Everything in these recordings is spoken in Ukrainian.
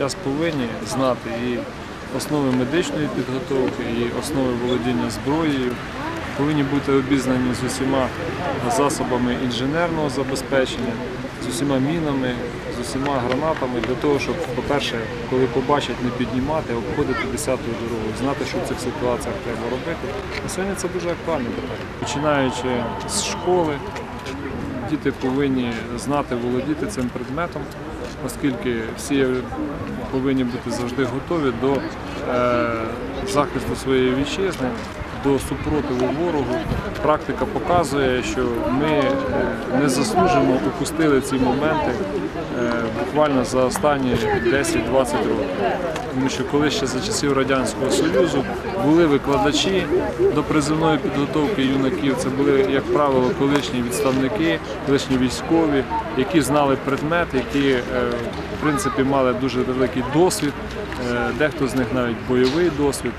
час повинні знати і основи медичної підготовки, і основи володіння зброєю, повинні бути обізнані з усіма засобами інженерного забезпечення, з усіма мінами, з усіма гранатами для того, щоб, по-перше, коли побачать, не піднімати, обходити десятою дорогою, знати, що в цих ситуаціях треба робити. На сьогодні це дуже актуальне питання. Починаючи з школи, діти повинні знати, володіти цим предметом, оскільки всі повинні бути завжди готові до е, захисту своєї вітчизни, до супротиву ворогу. Практика показує, що ми не заслужено упустили ці моменти е, буквально за останні 10-20 років. Тому що коли ще за часів Радянського Союзу були викладачі до призивної підготовки юнаків, це були, як правило, колишні відставники, колишні військові, які знали предмет, які е, в принципі мали дуже великий досвід, е, дехто з них навіть бойовий досвід.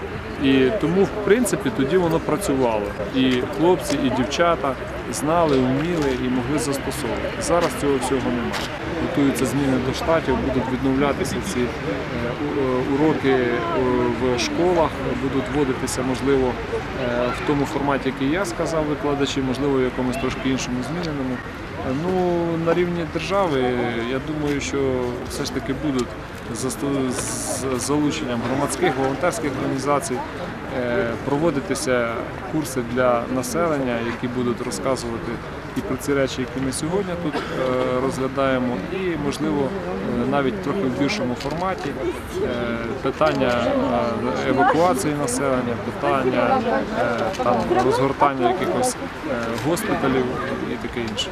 І тому, в принципі, тоді воно працювало. І хлопці, і дівчата знали, вміли і могли застосовувати. Зараз цього всього немає. Готуються зміни до штатів, будуть відновлятися ці е, е, уроки е, в школах, будуть вводитися, можливо, в тому форматі, який я сказав, викладачі, можливо, в якомусь трошки іншому зміненому. Ну, на рівні держави, я думаю, що все ж таки будуть з залученням громадських волонтерських організацій проводитися курси для населення, які будуть розказувати і про ці речі, які ми сьогодні тут е, розглядаємо, і можливо е, навіть трохи в більшому форматі е, питання е, евакуації населення, питання е, там розгортання якихось е, госпіталів і таке інше.